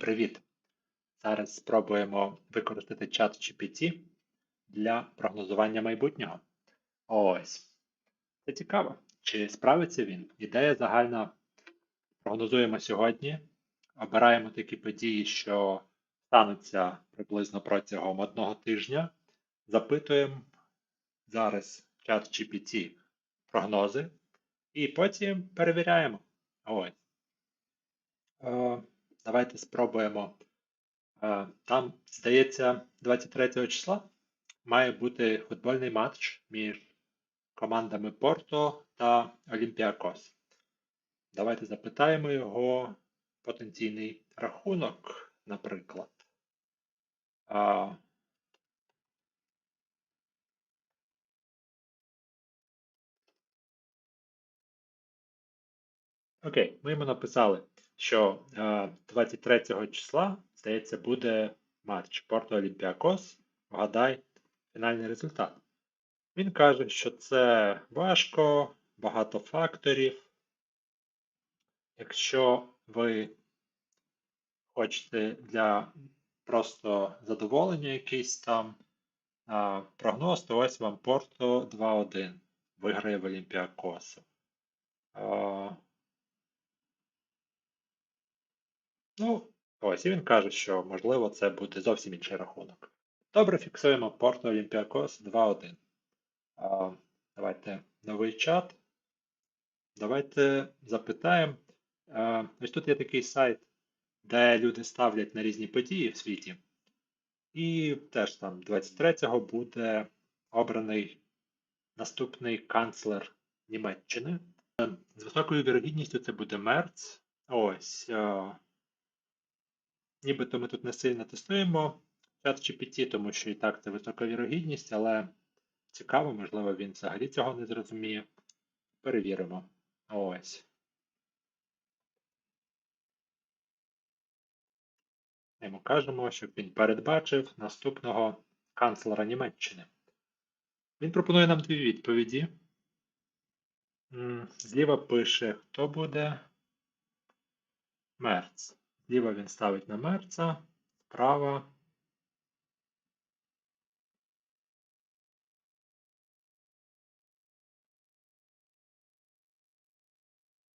привіт! Зараз спробуємо використати чат GPT для прогнозування майбутнього. Ось. Це цікаво. Чи справиться він? Ідея загальна. Прогнозуємо сьогодні. Обираємо такі події, що стануться приблизно протягом одного тижня. Запитуємо зараз чат GPT прогнози. І потім перевіряємо. Ось. Е, Давайте спробуємо. Е, Там, здається, 23 числа має бути футбольний матч між командами Порто та Олімпіакос. Давайте запитаємо його потенційний рахунок, наприклад. А, Окей, ми йому написали, що е, 23 числа, здається, буде матч Порто Олімпіакос. Вгадай фінальний результат. Він каже, що це важко, багато факторів. Якщо ви хочете для просто задоволення якийсь там а, прогноз, то ось вам Порто 2-1 виграє в Олімпіакосу. А, Ну, ось і він каже, що можливо це буде зовсім інший рахунок. Добре, фіксуємо Порто Олімпіакос 2-1. А, Давайте новий чат. Давайте запитаємо. А, Ось тут є такий сайт, де люди ставлять на різні події в світі. І теж там 23-го буде обраний наступний канцлер Німеччини. З високою вірогідністю це буде Мерц. Ось. Нібито ми тут не сильно тестуємо чат GPT, тому що і так це висока вірогідність, але цікаво, можливо, він взагалі цього не зрозуміє. Перевіримо. Ось. Йому кажемо, щоб він передбачив наступного канцлера Німеччини. Він пропонує нам дві відповіді. Зліва пише, хто буде Мерц. Зліва він ставить на мерца, справа.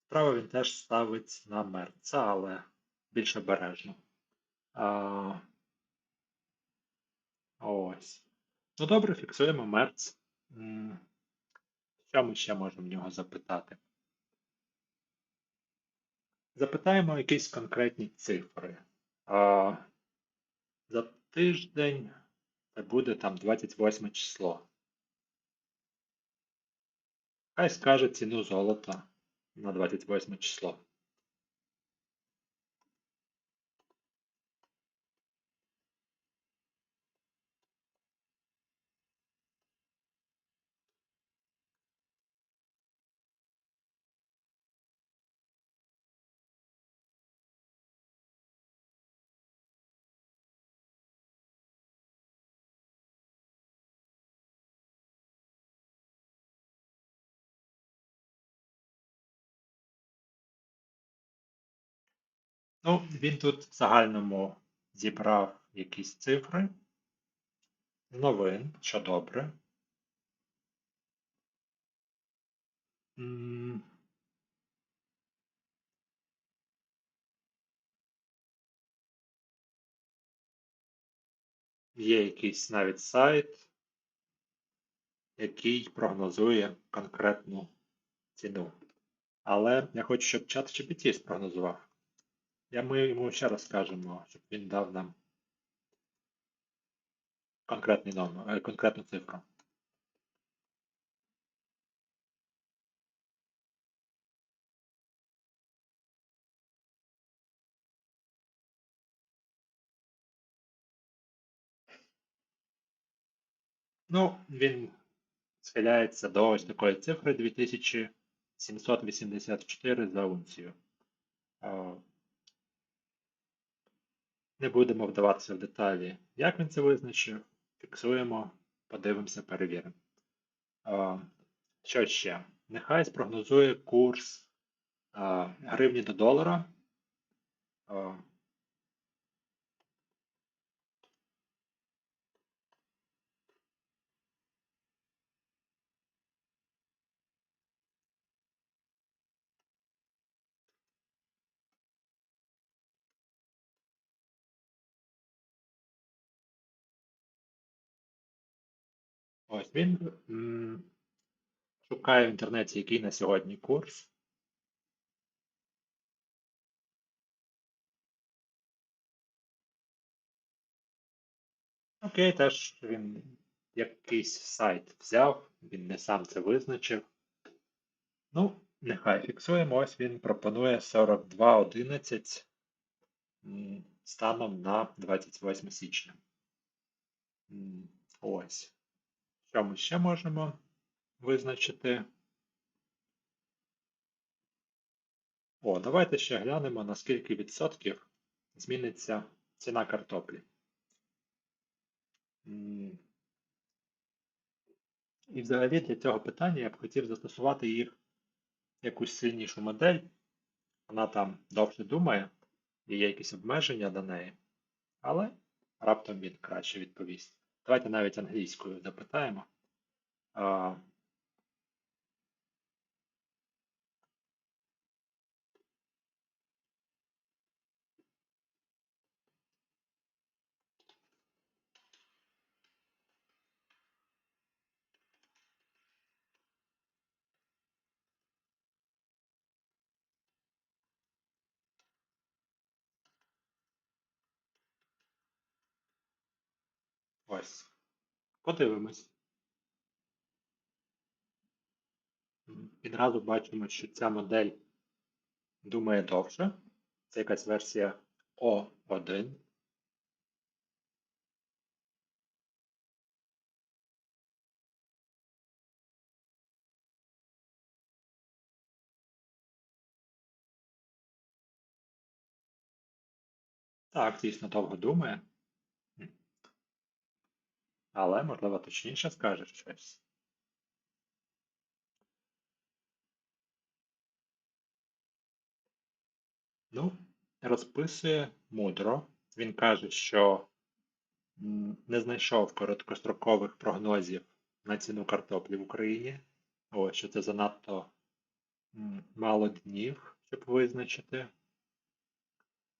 Справа він теж ставить на мерца, але більш обережно. А, Ось. Ну добре, фіксуємо мерц. Що ми ще можемо в нього запитати? Запитаємо якісь конкретні цифри. А, За тиждень це буде там 28 число. Хай скаже ціну золота на 28 число. Ну, він тут в загальному зібрав якісь цифри. Новин, що добре. Є якийсь навіть сайт, який прогнозує конкретну ціну. Але я хочу, щоб чат GPT спрогнозував. Я ми йому ще раз скажемо, щоб він дав нам конкретний номер, е, конкретну цифру. Ну, він схиляється до ось такої цифри 2784 за унцію. Не будемо вдаватися в деталі, як він це визначив. Фіксуємо, подивимося, перевіримо. Що ще? Нехай спрогнозує курс гривні до долара. Ось він м, шукає в інтернеті, який на сьогодні курс. Окей, теж він якийсь сайт взяв, він не сам це визначив. Ну, нехай фіксуємо. Ось він пропонує 42.11 станом на 28 січня. Ось. Що ми ще можемо визначити? О, давайте ще глянемо, на скільки відсотків зміниться ціна картоплі. І взагалі для цього питання я б хотів застосувати їх якусь сильнішу модель. Вона там довше думає, є якісь обмеження до неї, але раптом він краще відповість. Давайте навіть англійською запитаємо. Ось. Подивимось. Відразу бачимо, що ця модель думає довше. Це якась версія O1. Так, дійсно довго думає. Але, можливо, точніше скаже щось. Ну, розписує мудро. Він каже, що не знайшов короткострокових прогнозів на ціну картоплі в Україні. Ось, що це занадто мало днів, щоб визначити.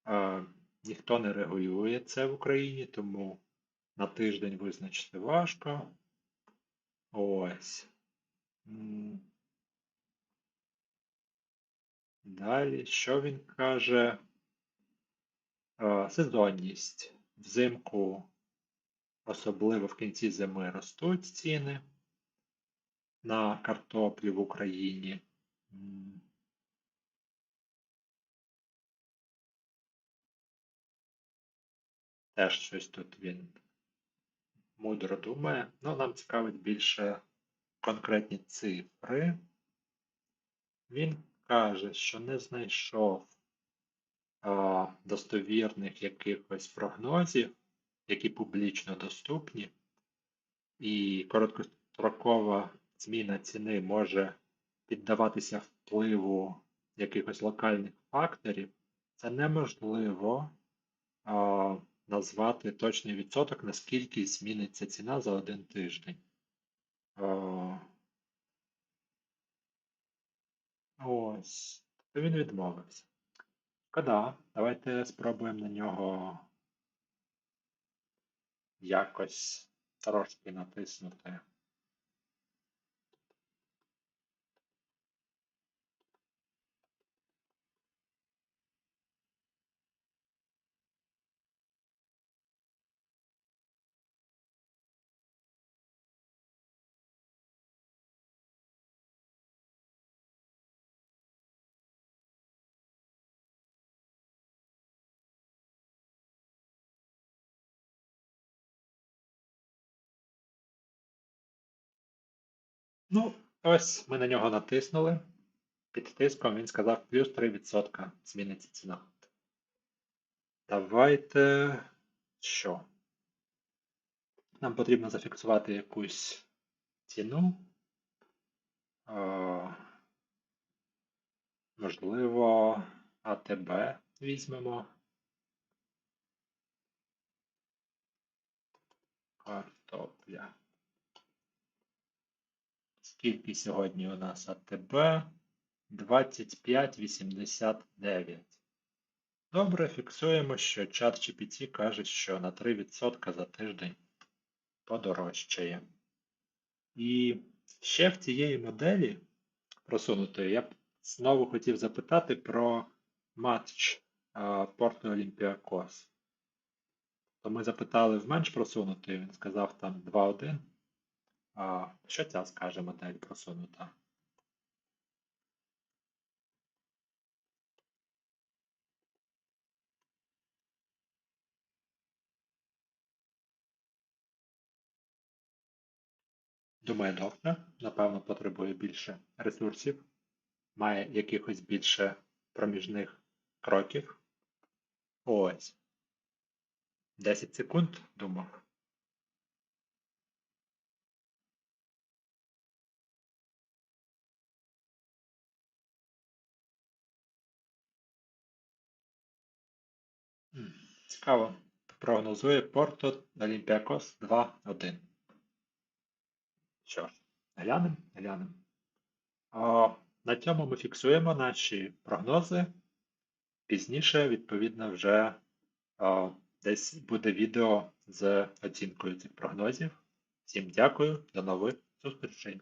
А, ніхто не регулює це в Україні, тому на тиждень визначити важко. Ось. Далі, що він каже? Сезонність. Взимку, особливо в кінці зими, ростуть ціни на картоплю в Україні. Теж щось тут він мудро думає. Ну, нам цікавить більше конкретні цифри. Він каже, що не знайшов а, достовірних якихось прогнозів, які публічно доступні, і короткострокова зміна ціни може піддаватися впливу якихось локальних факторів. Це неможливо а, назвати точний відсоток, наскільки зміниться ціна за один тиждень. Ось. То він відмовився. Шкода, давайте спробуємо на нього якось трошки натиснути. Ну, ось ми на нього натиснули. Під тиском він сказав плюс 3% зміниться ціна. Давайте що? Нам потрібно зафіксувати якусь ціну. Е, можливо, АТБ візьмемо. Картопля. Скільки сьогодні у нас АТБ? 25,89. Добре, фіксуємо, що чат GPT каже, що на 3% за тиждень подорожчає. І ще в цієї моделі просунутої я б знову хотів запитати про матч Порту Олімпіакос. То ми запитали в менш просунутої, він сказав там 2-1. А що ця скаже модель просунута? Думаю, добре. Напевно, потребує більше ресурсів, має якихось більше проміжних кроків. Ось. 10 секунд, думав. Цікаво. Прогнозує Порто Олімпіакос 2-1. Що ж, глянемо, глянемо. На цьому ми фіксуємо наші прогнози. Пізніше, відповідно, вже а, десь буде відео з оцінкою цих прогнозів. Всім дякую, до нових зустрічей!